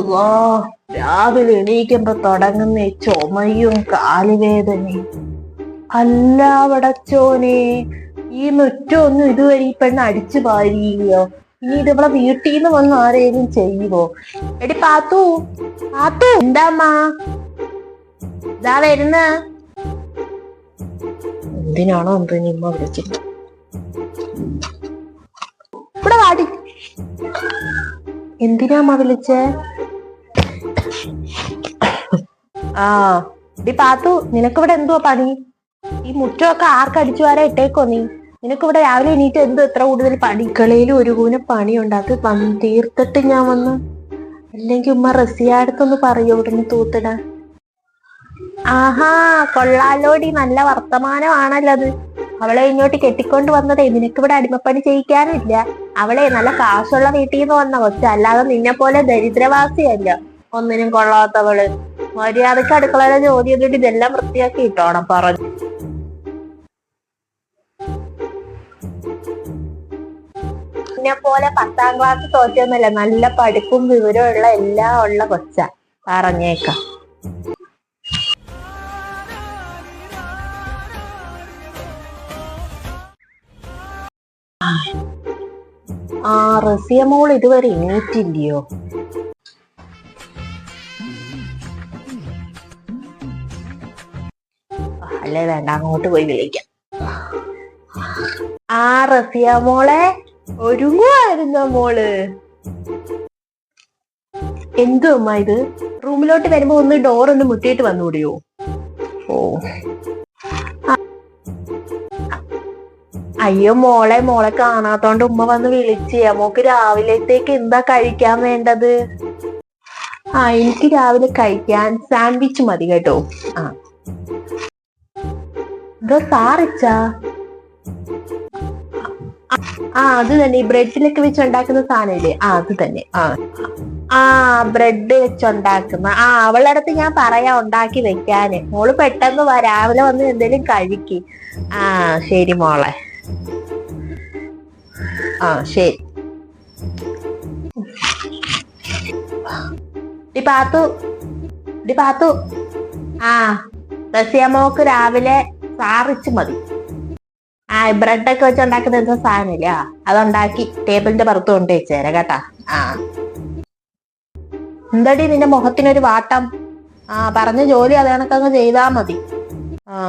അല്ലാ, രാവിലെ എണീക്കുമ്പോ തുടങ്ങുന്ന ചുമയും കാലുവേദനയും. അല്ല വടച്ചോനെ ഈ മുറ്റമൊന്നും ഇതുവരെ ഈ പെണ്ണ് അടിച്ചു പാരിയോ ഇനി ഇത് ഇവിടെ വീട്ടിൽ നിന്ന് വന്ന് ആരെയും ചെയ്യുവോ? എടി പാത്തു പാത്തു എന്താമ്മാ ഇതാ വരുന്ന. എന്തിനാണോ എന്തോ ഇമ്മ വിളിച്ചിട്ട് ഇവിടെ വാടി. എന്തിനാമ്മ വിളിച്ചേ? ആ ഡി പാത്തു നിനക്കിവിടെ എന്തുവാ പണി? ഈ മുറ്റമൊക്കെ ആർക്കടിച്ചു വരാ ഇട്ടേക്കോ നീ? നിനക്കിവിടെ രാവിലെ എണീറ്റ് എന്തോ എത്ര കൂടുതൽ പണിക്കളയിലും ഒരു കൂന പണിയുണ്ട് അത് തീർത്തിട്ട് ഞാൻ വന്ന്. അല്ലെങ്കിൽ ഉമ്മ റസിയാടുത്തൊന്ന് പറയൂ ഉടനെ തൂത്തിടാൻ? ആഹാ കൊള്ളാലോടി നല്ല വർത്തമാനമാണല്ലോ അത്. അവളെ ഇങ്ങോട്ട് കെട്ടിക്കൊണ്ട് വന്നതേ നിനക്കിവിടെ അടിമപ്പണി ചെയ്യിക്കാനില്ല. അവളെ നല്ല കാശുള്ള വീട്ടിൽ നിന്ന് വന്ന കൊച്ചു അല്ലാതെ നിന്നെ പോലെ ദരിദ്രവാസിയല്ല. ഒന്നിനും കൊള്ളാത്തവൾ. മര്യാദയ്ക്ക് അടുക്കളയിലെ ജോലി ചെയ്തിട്ട് ഇതെല്ലാം വൃത്തിയാക്കി ഇട്ടോണം പറഞ്ഞു എന്നെ പോലെ പത്താം ക്ലാസ് തോറ്റൊന്നുമല്ല നല്ല പഠിപ്പും വിവരവും ഉള്ള എല്ലാം ഉള്ള കൊച്ച പറഞ്ഞേക്കാം ആ റസിയ മോൾ ഇതുവരെ എണീറ്റില്ലയോ അല്ലേ? വേണ്ട അങ്ങോട്ട് പോയി വിളിക്കാം. ആ റസിയ മോളെ ഒരുങ്ങുവായിരുന്നോ മോൾ? എന്തോ അമ്മ ഇത്? റൂമിലോട്ട് വരുമ്പോ ഒന്ന് ഡോർ ഒന്ന് മുട്ടിയിട്ട് വന്നുകൂടിയോ ഓ. അയ്യോ മോളെ മോളെ കാണാത്തോണ്ട് ഉമ്മ വന്ന് വിളിച്ച്. മോക്ക് രാവിലത്തേക്ക് എന്താ കഴിക്കാൻ വേണ്ടത്? ആ എനിക്ക് രാവിലെ കഴിക്കാൻ സാൻഡ്വിച്ച് മതി കേട്ടോ. ആ. എന്തോ സാറിച്ചാ ആ അത് തന്നെ. ഈ ബ്രെഡിലൊക്കെ വെച്ച് ഉണ്ടാക്കുന്ന സാധനമില്ലേ? ആ അത് തന്നെ. ആ ആ ബ്രെഡ് വെച്ചുണ്ടാക്കുന്ന. ആ അവളുടെ അടുത്ത് ഞാൻ പറയാം ഉണ്ടാക്കി വെക്കാന്. മോൾ പെട്ടെന്ന് വാ രാവിലെ വന്ന് എന്തേലും കഴിക്ക്. ആ ശരി മോളെ. ആ ശരി. ഡി പാത്തു ഡി പാത്തു. ആ റസിയമോക്ക് രാവിലെ സാറിച്ച് മതി. ആ ബ്രെഡൊക്കെ വെച്ച് ഉണ്ടാക്കുന്ന എന്താ സാധനമില്ല? അതുണ്ടാക്കി ടേബിളിന്റെ പുറത്ത് കൊണ്ട് വെച്ചേരാ കേട്ടാ. ആ. എന്തടി നിന്റെ മുഖത്തിനൊരു വാട്ടം? ആ പറഞ്ഞ ജോലി അത് കണക്കങ്ങ് ചെയ്താ മതി. ആ.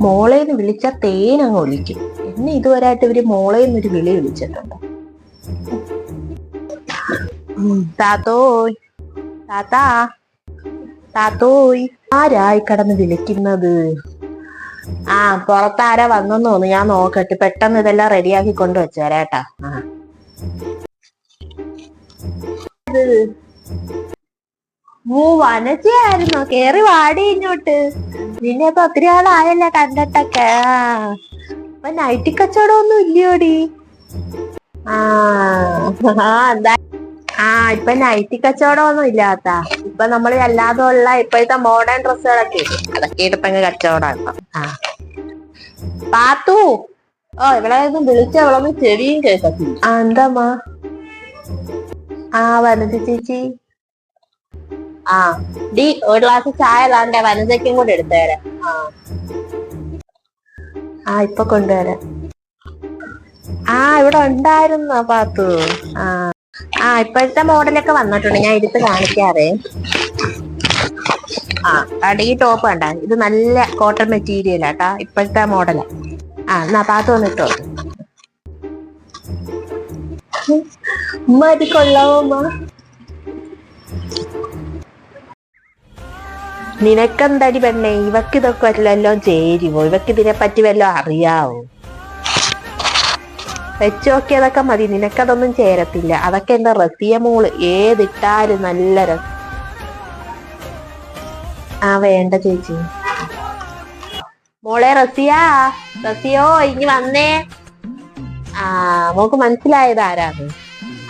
മോളേന്ന് വിളിച്ച തേനങ്ങ് ഒലിക്കും. എന്നെ ഇതുവരായിട്ട് ഇവർ മോളേന്നൊരു വിളി വിളിച്ചിട്ടുണ്ട്. താത്തോയ്. താത്താ. താത്തോയ്. ആരായി കടന്ന് വിളിക്കുന്നത്? ആ പുറത്താരാ വന്നെന്ന് തോന്നുന്നു. ഞാൻ നോക്കട്ടെ. പെട്ടെന്ന് ഇതെല്ലാം റെഡിയാക്കി കൊണ്ടുവച്ചേരാട്ടാ ആ. ഇത് ഓ വനജയായിരുന്നോ? കേറി വാടി ഇങ്ങോട്ട്. നിന്നെ ഇപ്പൊ ഒത്തിരി ആളായല്ലേ കണ്ടിട്ടൊക്കെ. ആ. നൈറ്റി കച്ചവടം ഒന്നും ഇല്ലയോടി. ആ. ആ എന്താ ആ ഇപ്പൊ നൈറ്റി കച്ചവടം ഒന്നും ഇല്ലാത്ത. ഇപ്പൊ നമ്മൾ അല്ലാതെ ഉള്ള ഇപ്പോഴത്തെ മോഡേൺ ഡ്രസ്സുകളൊക്കെ അതൊക്കെ ഇടപ്പങ്ങ് കച്ചവടം ആ. പാത്തു. ഓ ഇവിടെ വിളിച്ച അവളൊന്നും ചെവിയും കേൾക്കത്തില്ല. ആ എന്താമ്മാ ആ വനജ ചേച്ചി. ആ ഡി ഒരു ഗ്ലാസ് ചായ താണ്ടെ. വനജയ്ക്കും കൂടെ എടുത്തേരെ. ആ. ആ ഇപ്പൊ കൊണ്ടുവരാം. ആ ഇവിടെ ഉണ്ടായിരുന്നോ പാത്തു? ആ. ആ ഇപ്പോഴത്തെ മോഡലൊക്കെ വന്നിട്ടുണ്ട്. ഞാൻ എടുത്ത് കാണിക്കാറേ ആ അടി ടോപ്പ് കണ്ട. ഇത് നല്ല കോട്ടൺ മെറ്റീരിയൽ ആട്ടാ ഇപ്പോഴത്തെ മോഡലാ ആ എന്നാ പാത്ത് വന്നിട്ടോ ഉമ്മ? ഇത് നിനക്കെന്തടി പെണ്ണേ? ഇവക്കിതൊക്കെ വല്ലല്ലോ ചേരുവോ? ഇവക്കിതിനെ പറ്റി വല്ലതും അറിയാവോ? വെച്ച് നോക്കിയതൊക്കെ മതി. നിനക്കതൊന്നും ചേരത്തില്ല. അതൊക്കെ എന്താ റസിയ മോൾ? ഏതിട്ടാലും നല്ല രസം ആ വേണ്ട ചേച്ചി. മോളെ റസിയ റസിയോ ഇനി വന്നേ. ആ മോക്ക് മനസ്സിലായത് ആരാണ്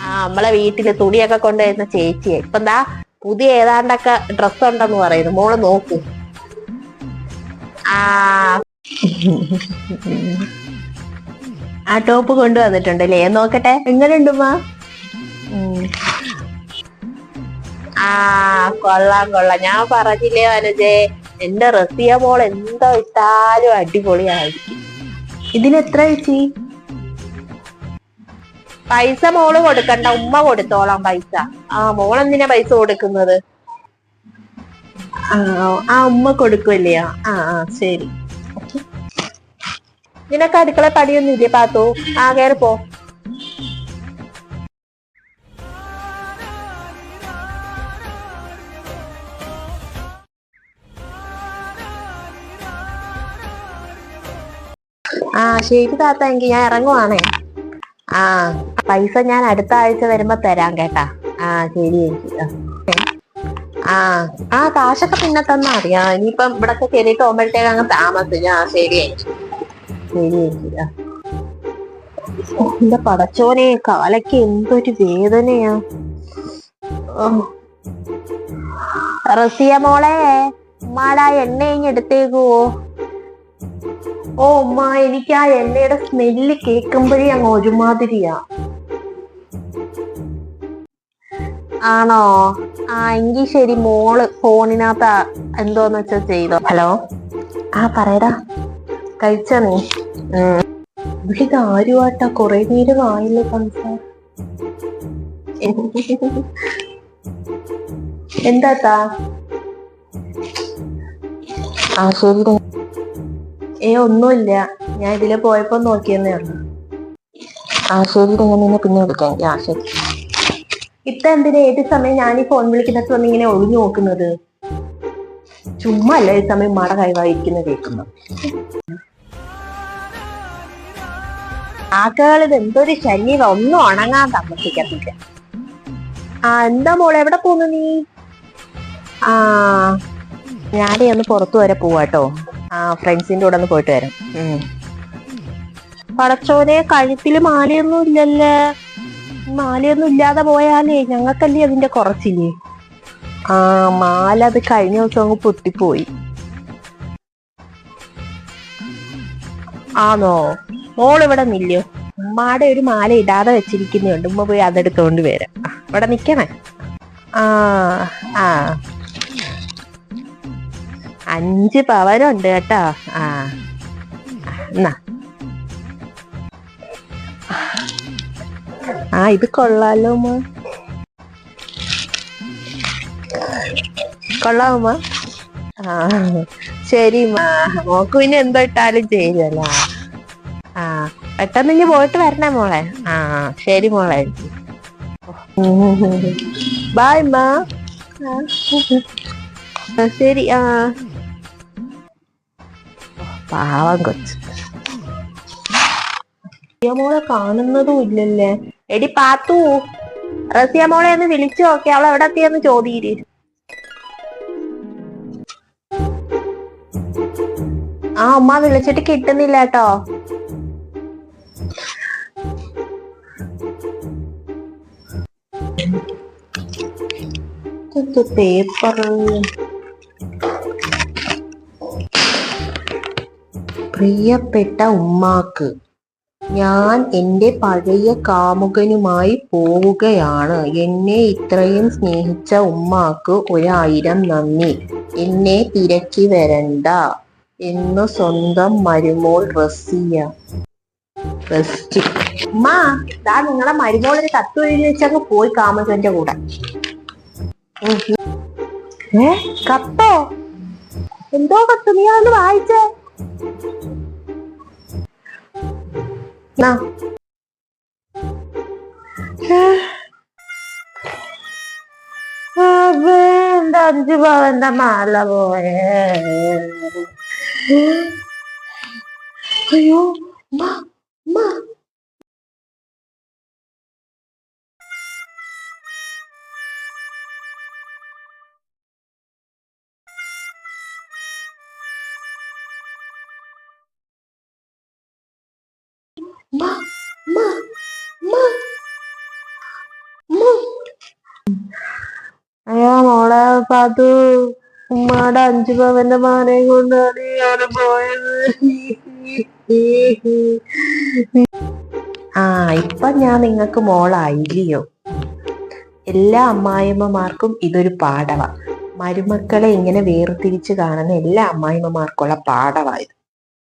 ആ നമ്മളെ വീട്ടിൽ തുണിയൊക്കെ കൊണ്ടുവരുന്ന ചേച്ചിയെ. ഇപ്പൊ എന്താ പുതിയ ഏതാണ്ടൊക്കെ ഡ്രസ് ഉണ്ടെന്ന് പറയുന്നു. മോൾ നോക്കൂ. ആ. ആ ടോപ്പ് കൊണ്ടുവന്നിട്ടുണ്ട് അല്ലേ നോക്കട്ടെ. എങ്ങനെയുണ്ട് മാ ആ കൊള്ളാം കൊള്ളാം. ഞാൻ പറഞ്ഞില്ലേ അനുജേ? എന്റെ റസിയ മോൾ എന്തോ ഇട്ടാലും അടിപൊളിയായിരിക്കും ഇതിനെത്ര ചേച്ചി? പൈസ മോൾ കൊടുക്കണ്ട ഉമ്മ കൊടുത്തോളാം പൈസ. ആ മോൾ എന്തിനാ പൈസ കൊടുക്കുന്നത്? ആ ആ ഉമ്മ കൊടുക്കുമല്ലേ ആ ആ ശരി. നിനക്ക് അടുക്കള പണിയൊന്നും ഇല്ലേ പാത്തു? ആ കയറി പോ. ആ ശരി താത്ത എങ്കിൽ ഞാൻ ഇറങ്ങുവാണേ. ആ പൈസ ഞാൻ അടുത്ത ആഴ്ച വരുമ്പോ തരാം കേട്ടാ. ആ ശരി ചേച്ചി ആ. ആ കാശൊക്കെ പിന്നെ തന്നാ അറിയാം ഇനിയിപ്പം ഇവിടൊക്കെ കയറിയിട്ട് പോകുമ്പോഴത്തേക്ക് അങ്ങ് താമസിച്ചു ആ ശരി ചേച്ചി ഓ, എന്റെ പടച്ചോനെ കാലയ്ക്ക് എന്തൊരു വേദനയാ. റസിയ മോളെ ഉമ്മാടാ എണ്ണ ഇങ്ങ് എടുത്തേക്കുവോ ഓ ഉമ്മ എനിക്ക് ആ എണ്ണയുടെ സ്മെല്ല് കേൾക്കുമ്പോഴേ അങ്ങ് ഒരുമാതിരിയാ. ആണോ? ആ എങ്കിൽ ശരി മോൾ ഫോണിനകത്ത് എന്തോന്ന് വെച്ചാ ചെയ്തോ. ഹലോ? ആ പറയടാ. കഴിച്ച നീ. ഇവിടെ ഇത് ആരുമായിട്ടാ കൊറേ നേരം ആയില്ലേ സംസാരം. എന്താത്താ ആ ശരി. ഏ ഒന്നുമില്ല. ഞാൻ ഇതിലെ പോയപ്പോ നോക്കിയെന്നേ ഉള്ളു. ആ ശരി. ഞാൻ നിന്നെ പിന്നെ വിളിക്കാം. ആ ശരി. ഇത്ത എന്തിനാ? ഏത് സമയം ഞാൻ ഈ ഫോൺ വിളിക്കുന്നത് വന്ന് ഇങ്ങനെ ഒഴിഞ്ഞു നോക്കുന്നത്? ചുമ്മാ അല്ല ഈ സമയം മട കൈവായിരിക്കുന്ന കേൾക്കുന്നു. ആക്കകളിത് എന്തൊരു ശല്യം ഒന്നും ഉണങ്ങാൻ താമസിക്കത്തില്ല ആ എന്താ മോളെ? എവിടെ പോന്നു നീ? ആ ഞാനേ ഒന്ന് പുറത്തു വരെ പോവാട്ടോ ആ ഫ്രണ്ട്സിന്റെ കൂടെ ഒന്ന് പോയിട്ട് വരാം. പടച്ചോനെ കഴുത്തിൽ മാലയൊന്നും ഇല്ലല്ലേ? മാലയൊന്നും ഇല്ലാതെ പോയാലേ ഞങ്ങൾക്കല്ലേ അതിന്റെ കുറച്ചില്ലേ? ആ മാല അത് കഴിഞ്ഞ ദിവസം അങ്ങ് പൊട്ടിപ്പോയി. ആണോ മോൾ ഇവിടെ നില്ലയോ ഉമ്മാടെ ഒരു മാല ഇടാതെ വെച്ചിരിക്കുന്നുണ്ട്. ഉമ്മ പോയി അതെടുത്തോണ്ട് വരാം. ഇവിടെ നിക്കണേ. ആ ആ. അഞ്ച് പവനുണ്ട് കേട്ടോ. ആ എന്നാ. ആ ഇത് കൊള്ളാലോ ഉമ്മ. കൊള്ളാമോ ആ ശരി മോക്ക് പിന്നെ എന്തോ ഇട്ടാലും ചെയ്യുമല്ലോ ആ പെട്ടെന്ന് ഇനി പോയിട്ട് വരണേ മോളെ. ആ ശരി മോളെ. ബായ് മാ ശരി ആ. പാവം കൊച്ചു. മോളെ കാണുന്നതും ഇല്ലല്ലേ? എടി പാത്തു. റസിയ മോളെ ഒന്ന് വിളിച്ചു നോക്കി. അവൾ എവിടെ എത്തിയെന്ന് ചോദിയിരി. ആ ഉമ്മ വിളിച്ചിട്ട് കിട്ടുന്നില്ല കേട്ടോ. പേപ്പർ പ്രിയപ്പെട്ട ഉമ്മാക്ക് ഞാൻ എന്റെ പഴയ കാമുകനുമായി പോവുകയാണ്. എന്നെ ഇത്രയും സ്നേഹിച്ച ഉമ്മാക്ക് ഒരായിരം നന്ദി. എന്നെ തിരക്കി വരണ്ട എന്ന് സ്വന്തം മരുമോൾ റസിയ. റെസ്റ്റ് ഉമ്മാ ദാ നിങ്ങളെ മരുമോളൊരു കത്ത് എഴുതി വെച്ചങ്ങ് പോയി കാമുകന്റെ കൂടെ. ഏ? കത്തോ? എന്തോ കത്ത്? നീ അതൊന്ന് വായിച്ചേ. എന്താ അഞ്ചു പവന്റെ മാല പോയേ. അയ്യോ മാ ഉമ്മ. മോളെ അത് ഉമ്മയുടെ അഞ്ചു പവന്റെ മാനെ കൊണ്ടാണ് ഞാൻ പോയത്. ആ ഇപ്പൊ ഞാൻ നിങ്ങക്ക് മോളായില്ലയോ? എല്ലാ അമ്മായിമ്മമാർക്കും ഇതൊരു പാടവ മരുമക്കളെ ഇങ്ങനെ വേർതിരിച്ച് കാണുന്ന എല്ലാ അമ്മായിമ്മമാർക്കുള്ള പാഠവാ ഇത്.